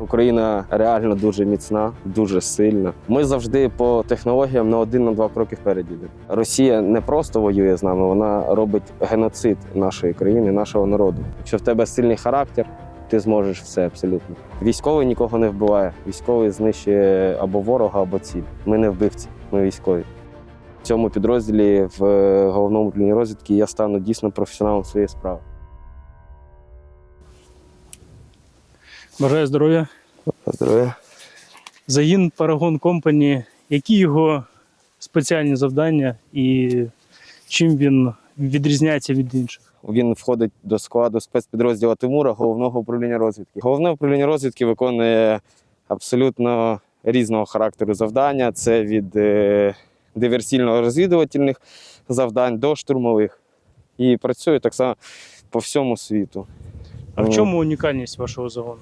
Україна реально дуже міцна, дуже сильна. Ми завжди по технологіям на один на два кроки вперед. Росія не просто воює з нами, вона робить геноцид нашої країни, нашого народу. Якщо в тебе сильний характер, ти зможеш все абсолютно. Військовий нікого не вбиває. Військовий знищує або ворога, або ціль. Ми не вбивці, ми військові. В цьому підрозділі в е, головному розвідки я стану дійсно професіоналом своєї справи. Бажаю здоров'я. Здоров'я. Загін Парагон Компані. Які його спеціальні завдання і чим він відрізняється від інших? Він входить до складу спецпідрозділу Тимура головного управління розвідки. Головне управління розвідки виконує абсолютно різного характеру завдання. Це від е, диверсійно-розвідувальних завдань до штурмових. І працює так само по всьому світу. А в чому унікальність вашого загону?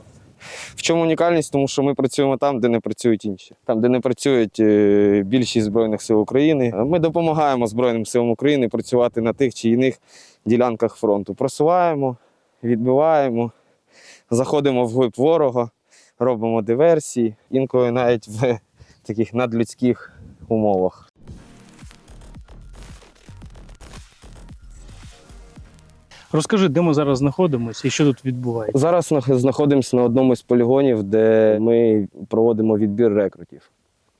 В чому унікальність? Тому що ми працюємо там, де не працюють інші, там, де не працюють е, більшість збройних сил України. Ми допомагаємо Збройним силам України працювати на тих чи інших ділянках фронту. Просуваємо, відбиваємо, заходимо в глиб ворога, робимо диверсії, інколи навіть в таких надлюдських умовах. Розкажи, де ми зараз знаходимося і що тут відбувається? Зараз знаходимося на одному з полігонів, де ми проводимо відбір рекрутів.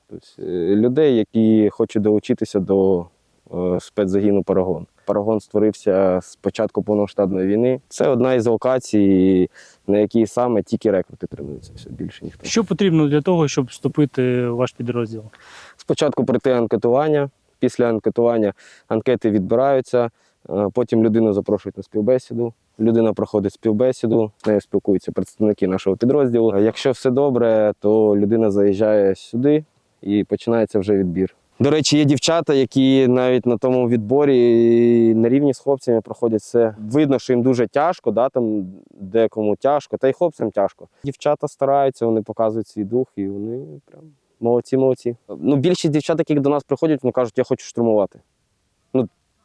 Тобто, е, людей, які хочуть долучитися до е, спецзагіну Парагон. Парагон створився з початку повномасштабної війни. Це одна із локацій, на якій саме тільки рекрути тренуються. Все більше ніхто. Що потрібно для того, щоб вступити в ваш підрозділ? Спочатку пройти анкетування. Після анкетування анкети відбираються, потім людину запрошують на співбесіду. Людина проходить співбесіду, з нею спілкуються представники нашого підрозділу. Якщо все добре, то людина заїжджає сюди і починається вже відбір. До речі, є дівчата, які навіть на тому відборі на рівні з хлопцями проходять все. Видно, що їм дуже тяжко, да, там декому тяжко, та й хлопцям тяжко. Дівчата стараються, вони показують свій дух і вони прям Молодці, молодці. Ну, більшість дівчат, які до нас приходять, вони кажуть, я хочу штурмувати.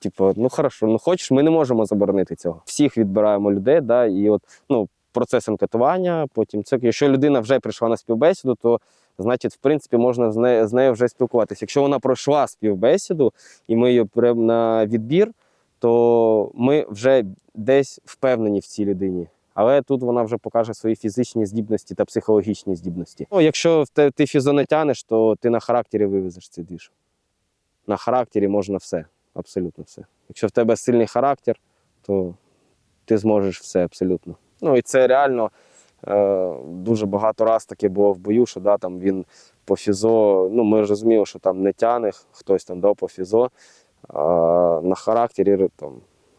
Типу, ну хорошо, ну хочеш, ми не можемо заборонити цього. Всіх відбираємо людей, да, і от ну, процес анкетування, потім це. Якщо людина вже прийшла на співбесіду, то значить, в принципі, можна з нею, з нею вже спілкуватися. Якщо вона пройшла співбесіду і ми її беремо на відбір, то ми вже десь впевнені в цій людині. Але тут вона вже покаже свої фізичні здібності та психологічні здібності. Ну, якщо ти не тянеш, то ти на характері вивезеш цей двіж. На характері можна все, абсолютно все. Якщо в тебе сильний характер, то ти зможеш все абсолютно. Ну і це реально е, дуже багато раз таке було в бою, що да, там він по фізо, ну ми розуміли, що там не тяне хтось там да, по фізо, а на характері там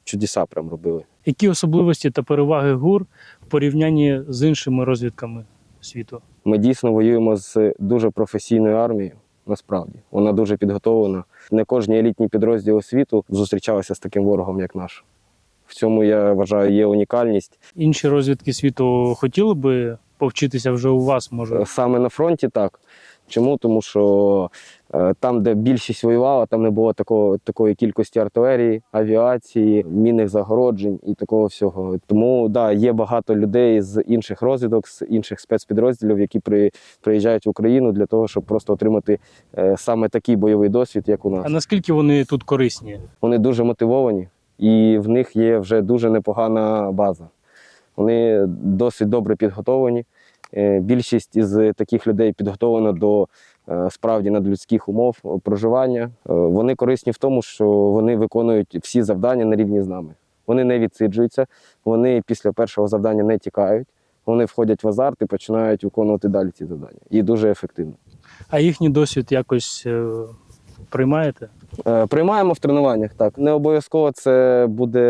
чудеса прям робили. Які особливості та переваги ГУР в порівнянні з іншими розвідками світу? Ми дійсно воюємо з дуже професійною армією. Насправді вона дуже підготовлена. Не кожні елітні підрозділи світу зустрічалися з таким ворогом, як наш. В цьому я вважаю є унікальність. Інші розвідки світу хотіли би повчитися вже у вас, може? Саме на фронті так. Чому? Тому що е, там, де більшість воювала, там не було такого, такої кількості артилерії, авіації, мінних загороджень і такого всього. Тому да, є багато людей з інших розвідок, з інших спецпідрозділів, які при, приїжджають в Україну для того, щоб просто отримати е, саме такий бойовий досвід, як у нас. А наскільки вони тут корисні? Вони дуже мотивовані, і в них є вже дуже непогана база. Вони досить добре підготовлені. Е, Більшість із таких людей підготовлена до е, справді надлюдських умов проживання. Е, Вони корисні в тому, що вони виконують всі завдання на рівні з нами. Вони не відсиджуються, вони після першого завдання не тікають. Вони входять в азарт і починають виконувати далі ці завдання. І дуже ефективно. А їхній досвід якось приймаєте? Е, Приймаємо в тренуваннях, так. Не обов'язково це буде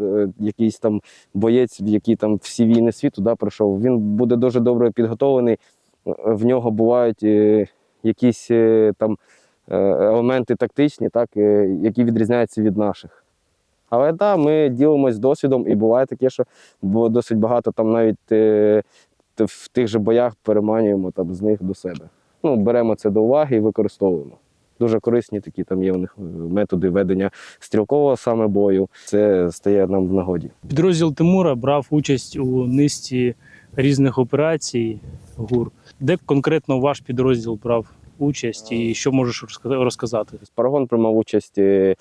е, якийсь там боєць, який там всі війни світу да, пройшов. Він буде дуже добре підготовлений. В нього бувають е, якісь там елементи тактичні, так, які відрізняються від наших. Але так, да, ми ділимось досвідом, і буває таке, що було досить багато там навіть в тих же боях переманюємо там, з них до себе. Ну, беремо це до уваги і використовуємо. Дуже корисні такі там є у них е, методи ведення стрілкового саме бою. Це стає нам в нагоді. Підрозділ Тимура брав участь у низці різних операцій ГУР. Де конкретно ваш підрозділ брав участь і що можеш розказати? Парагон приймав участь е,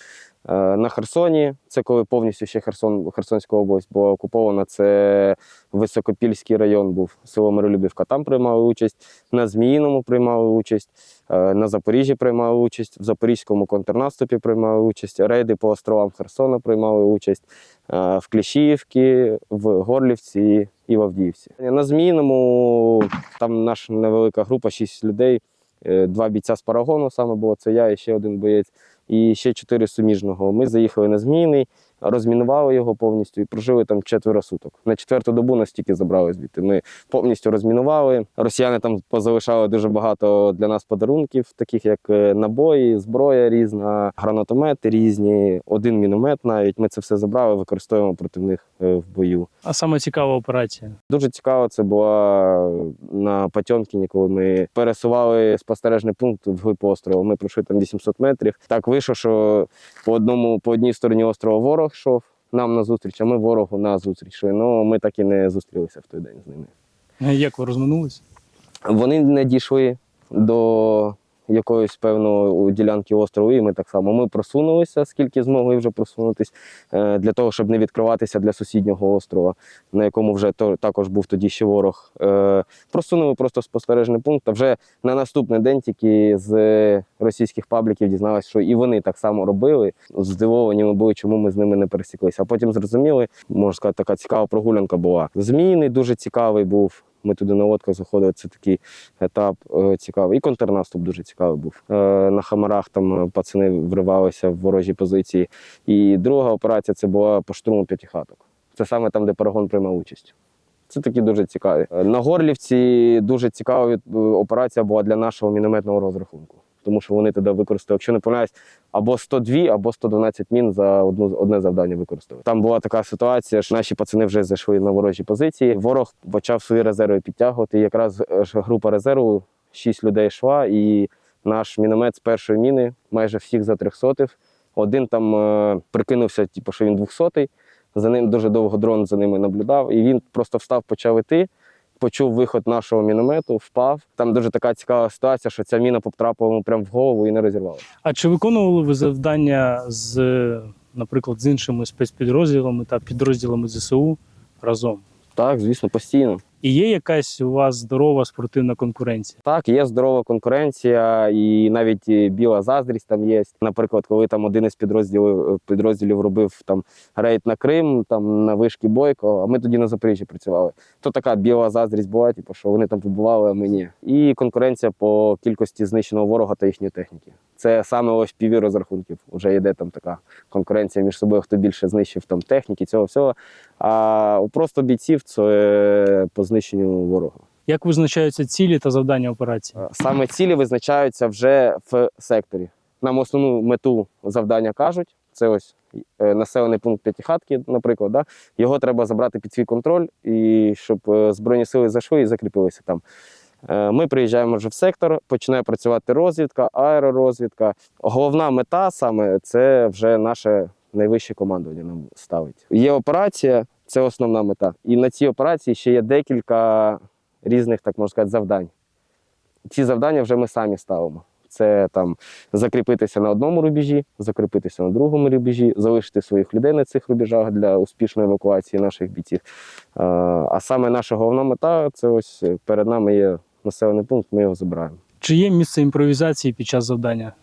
на Херсоні. Це коли повністю ще Херсон, Херсонська область була окупована. Це Високопільський район був, село Миролюбівка. Там приймали участь. На Зміїному приймали участь, е, на Запоріжжі приймали участь, в Запорізькому контрнаступі приймали участь, рейди по островам Херсона приймали участь, е, в Кліщіївці, в Горлівці і в Авдіївці. На Зміїному там наша невелика група, шість людей. Е, Два бійця з парагону саме було, це я і ще один боєць, і ще чотири суміжного. Ми заїхали на Зміїний, розмінували його повністю і прожили там четверо суток. На четверту добу нас тільки забрали звідти. Ми повністю розмінували. Росіяни там позалишали дуже багато для нас подарунків, таких як е, набої, зброя різна, гранатомети різні, один міномет навіть. Ми це все забрали, використовуємо проти них е, в бою. А саме цікава операція. Дуже цікаво, це була на Потьомкіні, коли ми пересували спостережний пункт вглиб острова. Ми пройшли там 800 метрів. Так вийшло, що по одному по одній стороні острова ворог йшов нам на зустріч, а ми ворогу на зустріч. Ну ми так і не зустрілися в той день з ними. Як ви розминулись? Вони не дійшли до якоїсь певної ділянки острову, і ми так само. Ми просунулися, скільки змогли вже просунутись, е, для того, щоб не відкриватися для сусіднього острова, на якому вже також був тоді ще ворог. Е, Просунули просто спостережний пункт. А вже на наступний день тільки з російських пабліків дізналися, що і вони так само робили. Здивовані ми були, чому ми з ними не пересіклися. А потім зрозуміли, можна сказати, така цікава прогулянка була. Зміїний дуже цікавий був. Ми туди на лодках заходили. Це такий етап е, цікавий. І контрнаступ дуже цікавий був. Е, на хамарах там е, пацани вривалися в ворожі позиції. І друга операція це була по штурму п'ятихаток. Це саме там, де Парагон приймав участь. Це такі дуже цікаві. На Горлівці дуже цікава операція була для нашого мінометного розрахунку. Тому що вони тоді використали, якщо не помиляюсь, або 102, або 112 мін за одну одне завдання використали. Там була така ситуація, що наші пацани вже зайшли на ворожі позиції. Ворог почав свої резерви підтягувати. Якраз е, група резерву, 6 людей йшла, і наш міномет з першої міни майже всіх затрьохсотив. Один там е, прикинувся, типу, що він 200-й. За ним дуже довго дрон за ними наблюдав, і він просто встав, почав іти. Почув виход нашого міномету, впав. Там дуже така цікава ситуація, що ця міна потрапила йому прямо в голову і не розірвалася. А чи виконували ви завдання з, наприклад, з іншими спецпідрозділами та підрозділами ЗСУ разом? Так, звісно, постійно. І є якась у вас здорова спортивна конкуренція? Так, є здорова конкуренція, і навіть біла заздрість там є. Наприклад, коли там один із підрозділів підрозділів робив там рейд на Крим, там на вишки Бойко, а ми тоді на Запоріжжі працювали. То така біла заздрість була, типу, що вони там побували, а ми ні. І конкуренція по кількості знищеного ворога та їхньої техніки. Це саме ось піві розрахунків. Вже йде там така конкуренція між собою, хто більше знищив там техніки, цього всього. А просто бійців це по знищенню ворога. Як визначаються цілі та завдання операції? Е, Саме цілі визначаються вже в секторі. Нам основну мету завдання кажуть. Це ось е, населений пункт П'ятихатки, наприклад. Да? Його треба забрати під свій контроль, і щоб е, Збройні сили зайшли і закріпилися там. Ми приїжджаємо вже в сектор, починає працювати розвідка, аеророзвідка. Головна мета саме це вже наше найвище командування нам ставить. Є операція, це основна мета. І на цій операції ще є декілька різних, так можна сказати, завдань. Ці завдання вже ми самі ставимо. Це там закріпитися на одному рубежі, закріпитися на другому рубежі, залишити своїх людей на цих рубежах для успішної евакуації наших бійців. А саме наша головна мета це ось перед нами є населений пункт, ми його забираємо. Чи є місце імпровізації під час завдання?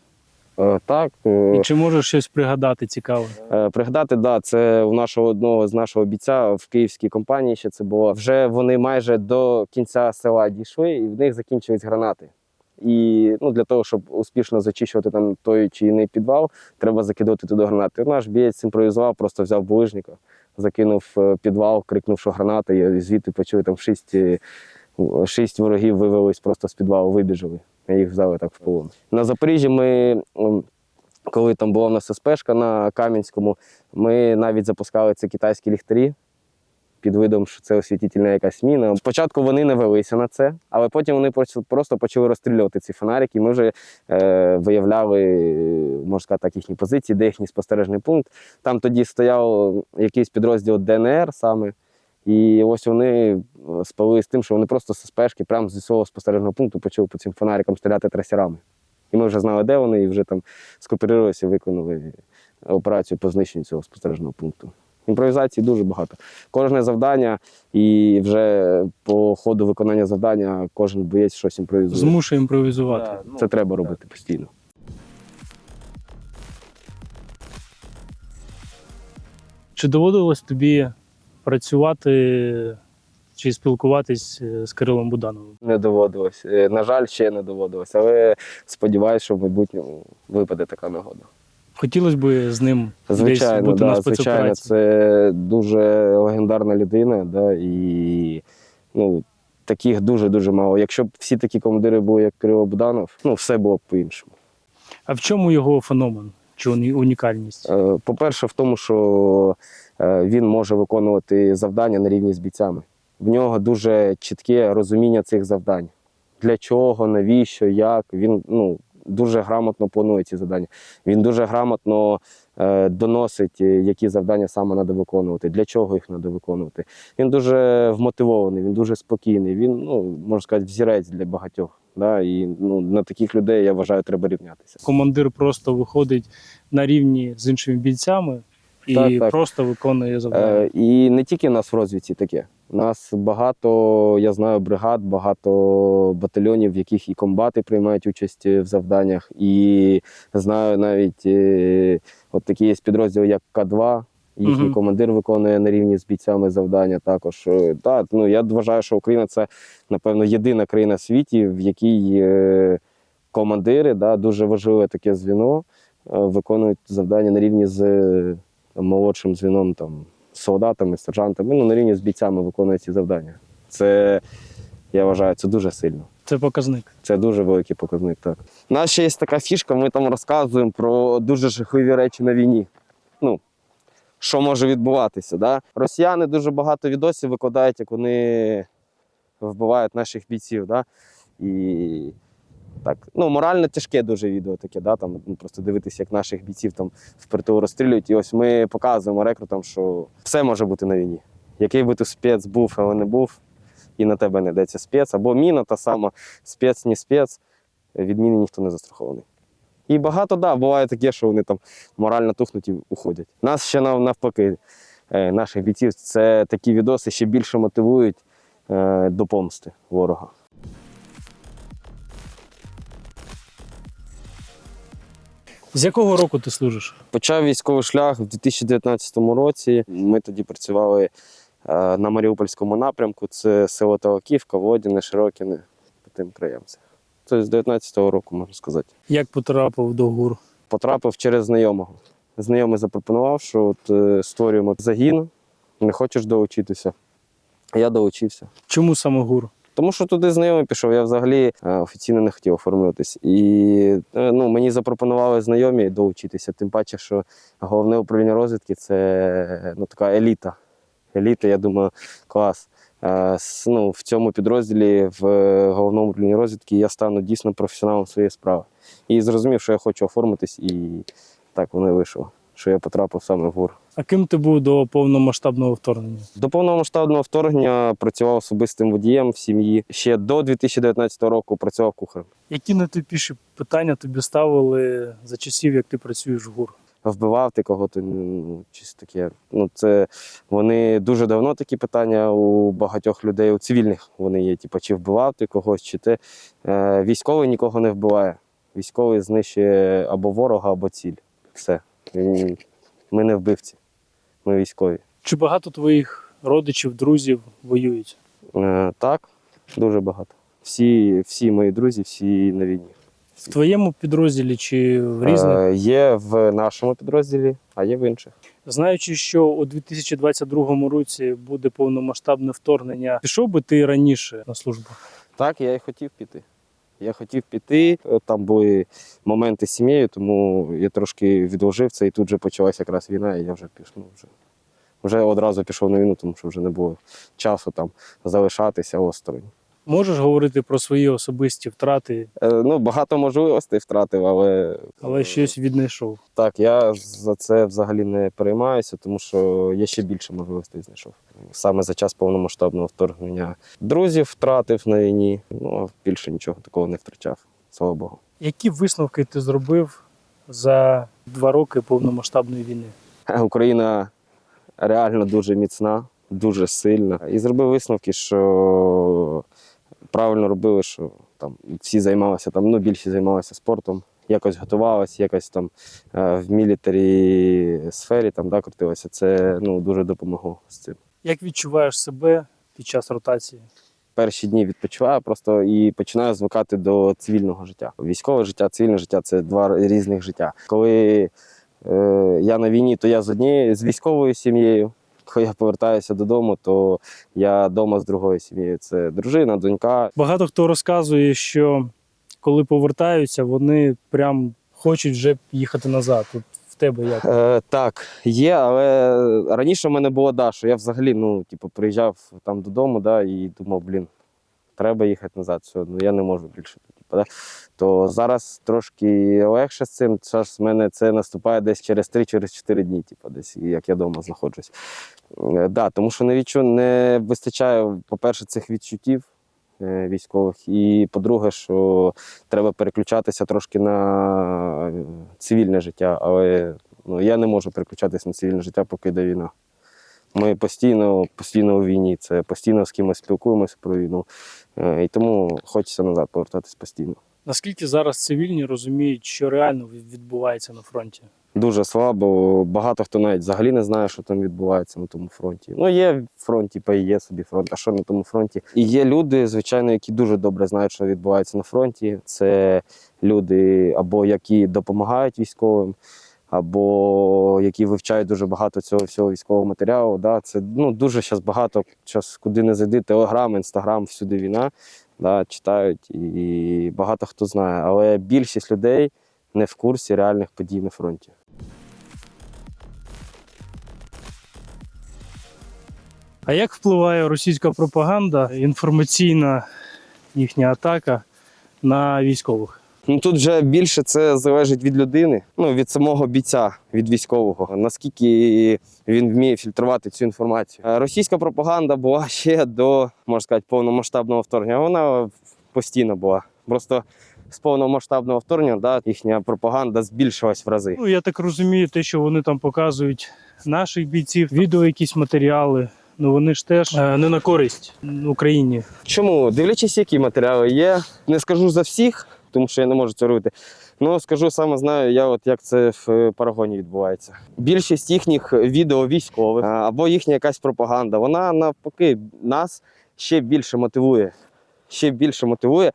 Е, Так, е, І чи можеш щось пригадати цікаве? Е, Пригадати, да, це у нашого одного з нашого бійця в київській компанії ще це було. Вже вони майже до кінця села дійшли, і в них закінчились гранати. І ну, для того, щоб успішно зачищувати там той чи інший підвал, треба закидати туди гранати. Наш бієць імпровізував, просто взяв булижника, закинув підвал, крикнув, що гранати, і звідти почули там шість, шість ворогів вивелись просто з підвалу, вибіжали. Їх взяли так в полон. На Запоріжжі ми коли там була в нас СПшка на Кам'янському, ми навіть запускали ці китайські ліхтарі під видом, що це освітительна якась міна. Спочатку вони не велися на це, але потім вони просто почали розстрілювати ці фонарики. Ми вже е, виявляли, можна сказати, так, їхні позиції, де їхній спостережний пункт. Там тоді стояв якийсь підрозділ ДНР саме. І ось вони е, спали з тим, що вони просто з спешки, прямо зі свого спостережного пункту почали по цим фонарикам стріляти трасерами. І ми вже знали, де вони, і вже там скооперувалися і виконали операцію по знищенню цього спостережного пункту. Імпровізації дуже багато. Кожне завдання, і вже по ходу виконання завдання кожен боєць щось імпровізує. Змушує імпровізувати. Це треба робити постійно. Чи доводилось тобі працювати чи спілкуватись е, з Кирилом Будановим? Не доводилось. Е, На жаль, ще не доводилось, але сподіваюся, що в майбутньому випаде така нагода. Хотілося б з ним десь Звичайно, бути на да, звичайно, це дуже легендарна людина, да, і ну, таких дуже-дуже мало. Якщо б всі такі командири були, як Кирило Буданов, ну все було б по-іншому. А в чому його феномен чи унікальність? Е, По-перше, в тому, що він може виконувати завдання на рівні з бійцями. В нього дуже чітке розуміння цих завдань. Для чого, навіщо, як. Він ну, дуже грамотно планує ці завдання. Він дуже грамотно е, доносить, е, які завдання саме треба виконувати, для чого їх треба виконувати. Він дуже вмотивований, він дуже спокійний. Він, ну, можна сказати, взірець для багатьох. Да? І ну, на таких людей, я вважаю, треба рівнятися. Командир просто виходить на рівні з іншими бійцями і Так, так. просто виконує завдання. Е, і не тільки в нас в розвідці таке. У нас багато, я знаю, бригад, багато батальйонів, в яких і комбати приймають участь е, в завданнях. І знаю навіть е, от такі є підрозділи, як К2. Їхній Мгм. командир виконує на рівні з бійцями завдання також. Е, Так, ну я вважаю, що Україна це, напевно, єдина країна в світі, в якій е, командири, да, дуже важливе таке звіно, е, виконують завдання на рівні з е, молодшим звіном, там, солдатами, сержантами, ну, на рівні з бійцями виконують ці завдання. Це, я вважаю, це дуже сильно. Це показник. Це дуже великий показник. Так. У нас ще є така фішка, ми там розказуємо про дуже жахливі речі на війні. Ну, що може відбуватися. Да? Росіяни дуже багато відосів викладають, як вони вбивають наших бійців. Да? І так, ну, морально тяжке дуже відео таке, да? там, ну, просто дивитися, як наших бійців там впритул розстрілюють. І ось ми показуємо рекрутам, що все може бути на війні. Який би ти спец був, але не був, і на тебе не йдеться спец, або міна та сама, спец, не спец, від міни ніхто не застрахований. І багато, да, буває таке, що вони там морально тухнуть і уходять. Нас ще навпаки, е, наших бійців, це такі відоси ще більше мотивують е, до помсти ворога. З якого року ти служиш? Почав військовий шлях в 2019 році. Ми тоді працювали е, на Маріупольському напрямку. Це село Талаківка, Водяне, Широкіне, по тим краям. Це з 19-го року, можна сказати. Як потрапив до ГУР? Потрапив через знайомого. Знайомий запропонував, що от, е, створюємо загін, не хочеш долучитися. Я долучився. Чому саме ГУР? Тому що туди знайомий пішов, я взагалі е, офіційно не хотів оформлюватись. І е, ну, мені запропонували знайомі долучитися, тим паче, що головне управління розвідки це ну, така еліта. Еліта, я думаю, клас. Е, ну, в цьому підрозділі в головному управлінні розвідки я стану дійсно професіоналом своєї справи. І зрозумів, що я хочу оформитись, і так воно і вийшло, що я потрапив саме в ГУР. А ким ти був до повномасштабного вторгнення? До повномасштабного вторгнення працював особистим водієм в сім'ї. Ще до 2019 року працював кухарем. Які найтупіші питання тобі ставили за часів, як ти працюєш в ГУР? Вбивав ти кого-то, ну, щось таке. Ну, це вони дуже давно такі питання у багатьох людей, у цивільних вони є. Типу, чи вбивав ти когось, чи ти. Е, військовий нікого не вбиває. Військовий знищує або ворога, або ціль. Все. Ми не вбивці, ми військові. Чи багато твоїх родичів, друзів воюють? Е, так, дуже багато. Всі, всі мої друзі, всі на війні. В твоєму підрозділі чи в різних? Е, є в нашому підрозділі, а є в інших. Знаючи, що у 2022 році буде повномасштабне вторгнення, пішов би ти раніше на службу? Так, я і хотів піти. Я хотів піти. Е, Там були моменти з сім'єю, тому я трошки відложив це, і тут вже почалася якраз війна, і я вже пішов. Ну, вже, вже одразу пішов на війну, тому що вже не було часу там залишатися осторонь. Можеш говорити про свої особисті втрати, Е, Ну, багато можливостей втратив, але але щось віднайшов. Так, я за це взагалі не переймаюся, тому що я ще більше можливостей знайшов. Саме за час повномасштабного вторгнення друзів втратив на війні. Ну більше нічого такого не втрачав. Слава Богу. Які висновки ти зробив за два роки повномасштабної війни? Україна реально дуже міцна, дуже сильна. І зробив висновки, що правильно робили, що там всі займалися там, ну більшість займалися спортом, якось готувалися, якось там е, в мілітарі сфері там да, крутилося. Це ну дуже допомогло з цим. Як відчуваєш себе під час ротації? перші дні відпочиваю просто і починаю звикати до цивільного життя. Військове життя, цивільне життя це два різних життя. Коли е, я на війні, то я з однією з військовою сім'єю. Коли я повертаюся додому, то я вдома з другою сім'єю. Це дружина, донька. Багато хто розказує, що коли повертаються, вони прям хочуть вже їхати назад. От в тебе як? Е, так, є, але раніше в мене було да, що я взагалі ну, типу, приїжджав там додому да, і думав, блін, треба їхати назад. Все, ну я не можу більше. Типу, да. То зараз трошки легше з цим. Зараз в мене це наступає десь через 3-4 дні, типу, десь, як я вдома знаходжусь. Е, да, тому що не, відчу, не вистачає, по-перше, цих відчуттів е, військових. І по-друге, що треба переключатися трошки на е, цивільне життя, але ну, я не можу переключатися на цивільне життя, поки йде війна. Ми постійно, постійно у війні, це постійно з кимось спілкуємося про війну. Е, І тому хочеться назад повертатись постійно. Наскільки зараз цивільні розуміють, що реально відбувається на фронті? Дуже слабо. Багато хто навіть взагалі не знає, що там відбувається на тому фронті. Ну, є фронт, типу, і є собі фронт, а що на тому фронті? І є люди, звичайно, які дуже добре знають, що відбувається на фронті. Це люди, або які допомагають військовим, або які вивчають дуже багато цього всього військового матеріалу. Да? Це ну, дуже зараз багато, зараз куди не зайди, телеграм, інстаграм, всюди війна. Да, читають і багато хто знає. Але більшість людей не в курсі реальних подій на фронті. А як впливає російська пропаганда, інформаційна їхня атака на військових? Ну тут вже більше це залежить від людини, ну від самого бійця, від військового, наскільки він вміє фільтрувати цю інформацію. Е, Російська пропаганда була ще до можна сказати повномасштабного вторгнення. Вона постійно була. Просто з повномасштабного вторгнення да, їхня пропаганда збільшилась в рази. Ну я так розумію, те, що вони там показують наших бійців, відео, якісь матеріали. Ну вони ж теж е, не на користь Україні. Чому? Дивлячись, які матеріали є. Не скажу за всіх, тому що я не можу це робити. Ну скажу саме знаю, я от як це в е, Парагоні відбувається. Більшість їхніх відео військових або їхня якась пропаганда, вона навпаки нас ще більше мотивує. Ще більше мотивує,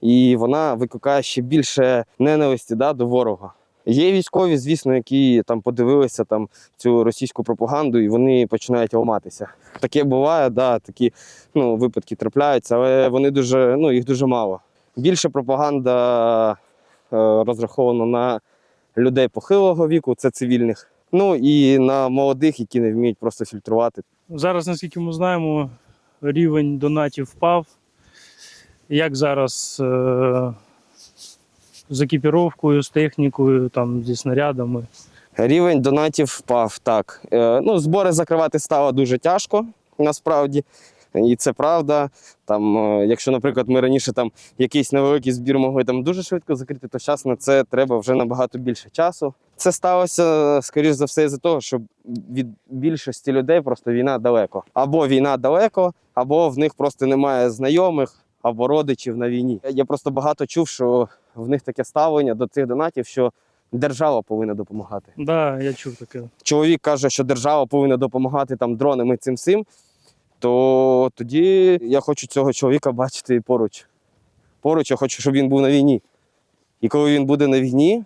і вона викликає ще більше ненависті да, до ворога. Є військові, звісно, які там подивилися там цю російську пропаганду, і вони починають ламатися. Таке буває, да, такі ну, випадки трапляються, але вони дуже, ну, їх дуже мало. Більше пропаганда е, розрахована на людей похилого віку, це цивільних. Ну і на молодих, які не вміють просто фільтрувати. Зараз, наскільки ми знаємо, рівень донатів впав. Як зараз е- з екіпіровкою, з технікою, там, зі снарядами? Рівень донатів впав. Так. Е, ну, збори закривати стало дуже тяжко, насправді. І це правда. Там, е, якщо, наприклад, ми раніше там якийсь невеликий збір могли там дуже швидко закрити, то зараз на це треба вже набагато більше часу. Це сталося, скоріш за все, із-за того, що від більшості людей просто війна далеко. Або війна далеко, або в них просто немає знайомих або родичів на війні. Я просто багато чув, що в них таке ставлення до цих донатів, що держава повинна допомагати. Так, да, я чув таке. Чоловік каже, що держава повинна допомагати там дронами цим всім, то тоді я хочу цього чоловіка бачити поруч. Поруч я хочу, щоб він був на війні. І коли він буде на війні,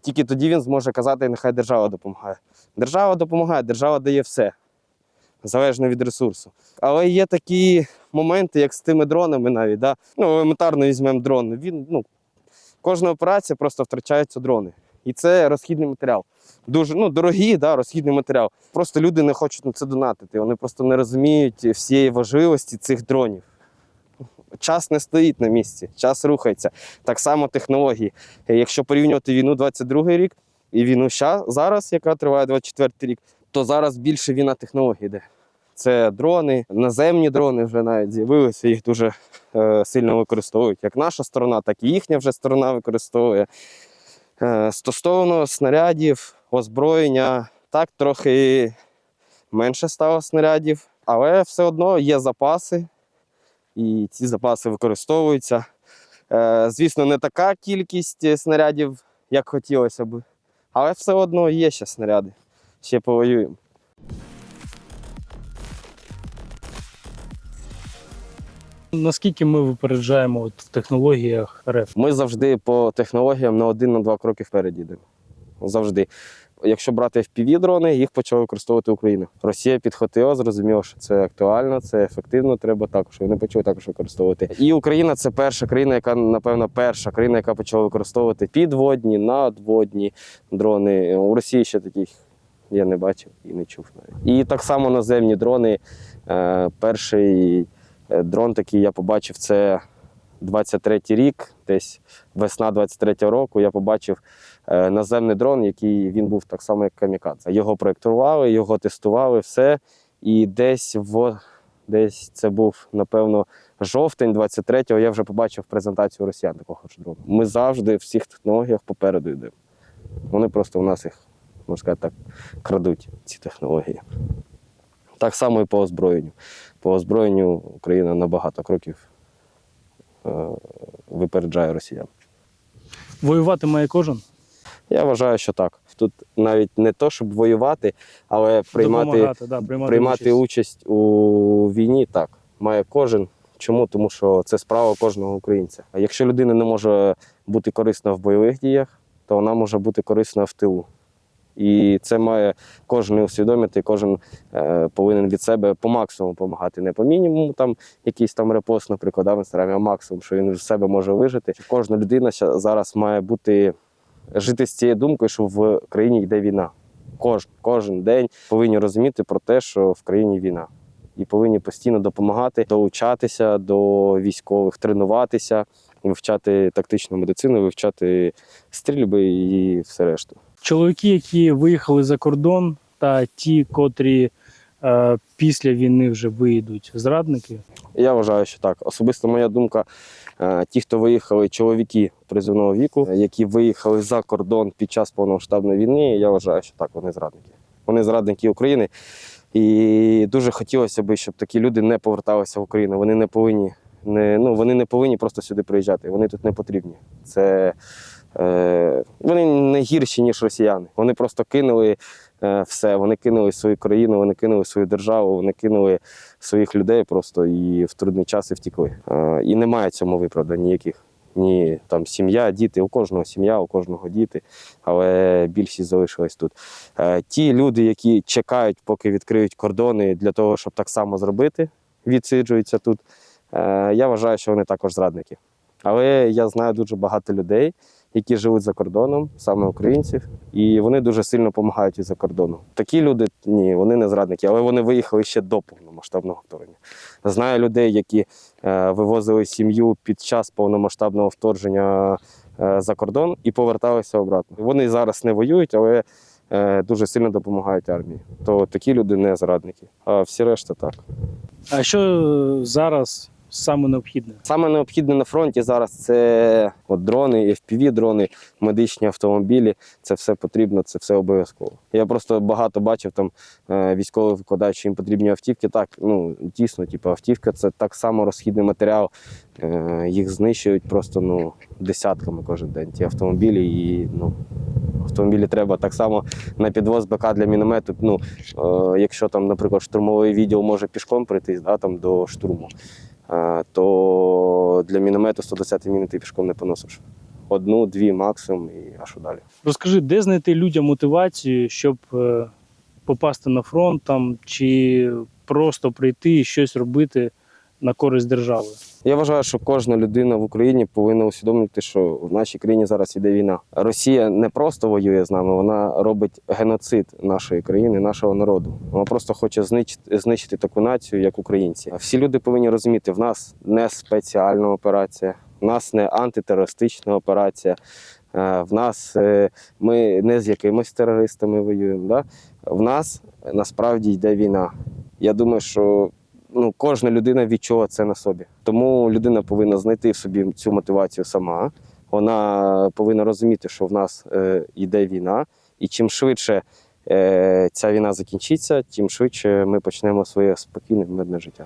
тільки тоді він зможе казати, нехай держава допомагає. Держава допомагає, держава дає все, залежно від ресурсу. Але є такі моменти, як з тими дронами навіть. Да? Ну, елементарно візьмемо дрон. Він, ну, кожна операція просто втрачаються дрони. І це розхідний матеріал. Дуже ну, дорогий, да, розхідний матеріал. Просто люди не хочуть на це донатити. Вони просто не розуміють всієї важливості цих дронів. час не стоїть на місці, час рухається. Так само технології. Якщо порівнювати війну 22-й рік і війну зараз, яка триває 24-й рік, то зараз більше війна технологій йде. Це дрони, наземні дрони вже навіть з'явилися, їх дуже е, сильно використовують. Як наша сторона, так і їхня вже сторона використовує. Е, стосовно снарядів, озброєння, так трохи менше стало снарядів, але все одно є запаси, і ці запаси використовуються. Е, звісно, не така кількість снарядів, як хотілося б, але все одно є ще снаряди. Ще повоюємо. Наскільки ми випереджаємо от в технологіях РФ? Ми завжди по технологіям на один на два кроки вперед йдемо. Завжди. Якщо брати fpv дрони, їх почала використовувати Україна. Росія підхватила, зрозуміла, що це актуально, це ефективно. Треба також. Вони почали також використовувати. І Україна це перша країна, яка напевно перша країна, яка почала використовувати підводні, надводні дрони. У Росії ще таких я не бачив і не чув навіть. І так само наземні дрони. Е, Перший дрон, такий я побачив, це 23-й рік, десь весна 23-го року, я побачив е, наземний дрон, який він був так само, як камікадзе. Його проєктували, його тестували, все. І десь в десь це був, напевно, жовтень 23-го, я вже побачив презентацію росіян такого ж дрону. Ми завжди в всіх технологіях попереду йдемо. Вони просто у нас їх, можна сказати так, крадуть, ці технології. Так само і по озброєнню. По озброєнню Україна на багато кроків е, випереджає росіян. Воювати має кожен? Я вважаю, що так. Тут навіть не то, щоб воювати, але приймати, да, приймати, приймати участь. участь у війні так. Має кожен. Чому? Тому що це справа кожного українця. А якщо людина не може бути корисна в бойових діях, то вона може бути корисна в тилу. І це має кожен усвідомити, кожен е, повинен від себе по максимуму допомагати. Не по мінімуму, там якийсь там репост, наприклад, в інстаграмі, а максимум, що він з себе може вижити. Кожна людина зараз має бути жити з цією думкою, що в країні йде війна. Кожен, кожен день повинні розуміти про те, що в країні війна. І повинні постійно допомагати, долучатися до військових, тренуватися, вивчати тактичну медицину, вивчати стрільби і все решту. Чоловіки, які виїхали за кордон, та ті, котрі е, після війни вже виїдуть, зрадники. Я вважаю, що так. Особисто моя думка, е, ті, хто виїхали, чоловіки призовного віку, які виїхали за кордон під час повномасштабної війни, я вважаю, що так, вони зрадники. Вони зрадники України. І дуже хотілося б, щоб такі люди не поверталися в Україну. Вони не повинні, не, ну, вони не повинні просто сюди приїжджати. Вони тут не потрібні. Це вони не гірші, ніж росіяни. Вони просто кинули е, все. Вони кинули свою країну, вони кинули свою державу, вони кинули своїх людей просто і в трудний час і втікли. Е, і немає цьому виправдань ніяких. Ні, там сім'я, діти, у кожного сім'я, у кожного діти, але більшість залишилась тут. Е, ті люди, які чекають, поки відкриють кордони для того, щоб так само зробити, відсиджуються тут. Е, я вважаю, що вони також зрадники. Але я знаю дуже багато людей, які живуть за кордоном, саме українців, і вони дуже сильно допомагають із за кордону. Такі люди ні, вони не зрадники, але вони виїхали ще до повномасштабного вторгнення. Знаю людей, які е, вивозили сім'ю під час повномасштабного вторгнення е, за кордон і поверталися обратно. Вони зараз не воюють, але е, дуже сильно допомагають армії. То такі люди не зрадники, а всі решта так. А що зараз саме необхідне? Саме необхідне на фронті зараз це от дрони, fpv дрони, медичні автомобілі. Це все потрібно, це все обов'язково. Я просто багато бачив там е, військових викладають, що їм потрібні автівки. Так, ну дійсно, типу, автівка це так само розхідний матеріал. Е, їх знищують просто ну, десятками кожен день. Ті автомобілі і ну. Автомобілі треба так само на підвоз БК для міномету. Ну, е, якщо там, наприклад, штурмовий відділ може пішком прийти да, там, до штурму, то для міномету 120 міни ти пішком не поносиш. Одну, дві максимум, і а що далі? Розкажи, де знайти людям мотивацію, щоб е, попасти на фронт там, чи просто прийти і щось робити на користь держави? Я вважаю, що кожна людина в Україні повинна усвідомити, що в нашій країні зараз іде війна. Росія не просто воює з нами, вона робить геноцид нашої країни, нашого народу. Вона просто хоче знищити, знищити таку націю, як українці. Всі люди повинні розуміти, в нас не спеціальна операція, в нас не антитерористична операція. е, В нас е, ми не з якимись терористами воюємо. Да? В нас насправді йде війна. Я думаю, що ну, кожна людина відчула це на собі. Тому людина повинна знайти в собі цю мотивацію сама. Вона повинна розуміти, що в нас е, йде війна, і чим швидше е, ця війна закінчиться, тим швидше ми почнемо своє спокійне мирне життя.